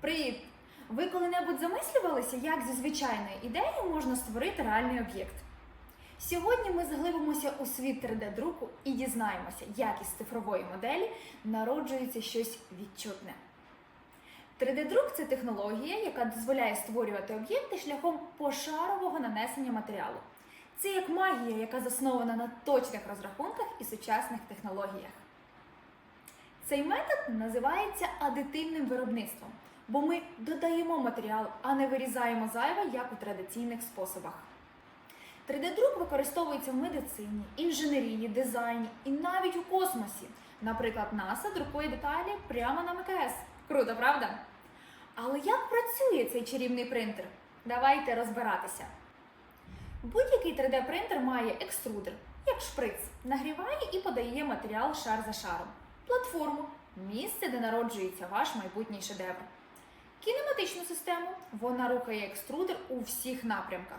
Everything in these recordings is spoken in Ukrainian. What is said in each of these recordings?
Привіт! Ви коли-небудь замислювалися, як зі звичайної ідеї можна створити реальний об'єкт? Сьогодні ми заглибимося у світ 3D-друку і дізнаємося, як із цифрової моделі народжується щось відчутне. 3D-друк це технологія, яка дозволяє створювати об'єкти шляхом пошарового нанесення матеріалу. Це як магія, яка заснована на точних розрахунках і сучасних технологіях. Цей метод називається адитивним виробництвом, бо ми додаємо матеріал, а не вирізаємо зайве, як у традиційних способах. 3D-друк використовується в медицині, інженерії, дизайні і навіть у космосі. Наприклад, НАСА друкує деталі прямо на МКС. Круто, правда? Але як працює цей чарівний принтер? Давайте розбиратися. Будь-який 3D-принтер має екструдер, як шприц, нагріває і подає матеріал шар за шаром, платформу, місце, де народжується ваш майбутній шедевр. Кінематичну систему вона рухає екструдер у всіх напрямках,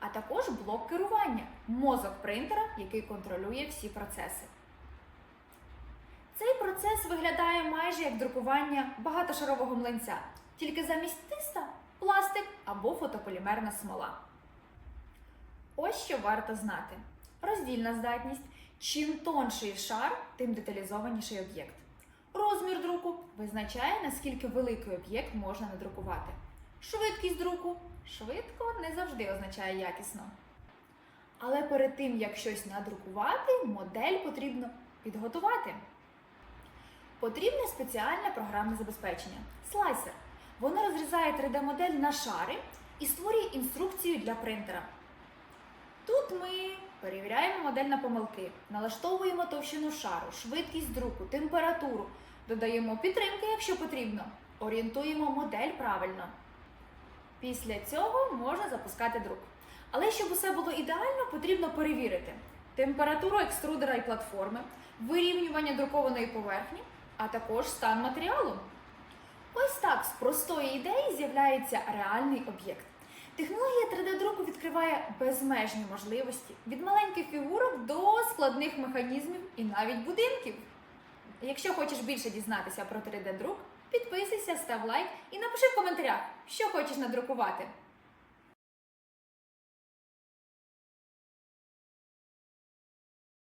а також блок керування, мозок принтера, який контролює всі процеси. Цей процес виглядає майже як друкування багатошарового млинця, тільки замість тиста пластик або фотополімерна смола. Ось що варто знати: роздільна здатність. Чим тонший шар, тим деталізованіший об'єкт. Розмір друку визначає, наскільки великий об'єкт можна надрукувати. Швидкість друку швидко не завжди означає якісно. Але перед тим, як щось надрукувати, модель потрібно підготувати. Потрібне спеціальне програмне забезпечення слайсер. Воно розрізає 3D-модель на шари і створює інструкцію для принтера. Тут ми перевіряємо модель на помилки, налаштовуємо товщину шару, швидкість друку, температуру, додаємо підтримки, якщо потрібно, орієнтуємо модель правильно. Після цього можна запускати друк. Але щоб усе було ідеально, потрібно перевірити температуру екструдера і платформи, вирівнювання друкованої поверхні, а також стан матеріалу. Ось так з простої ідеї з'являється реальний об'єкт. Технологія 3D-друку відкриває безмежні можливості від маленьких фігурок до складних механізмів і навіть будинків. Якщо хочеш більше дізнатися про 3D-друк, підписуйся, став лайк і напиши в коментарях, що хочеш надрукувати.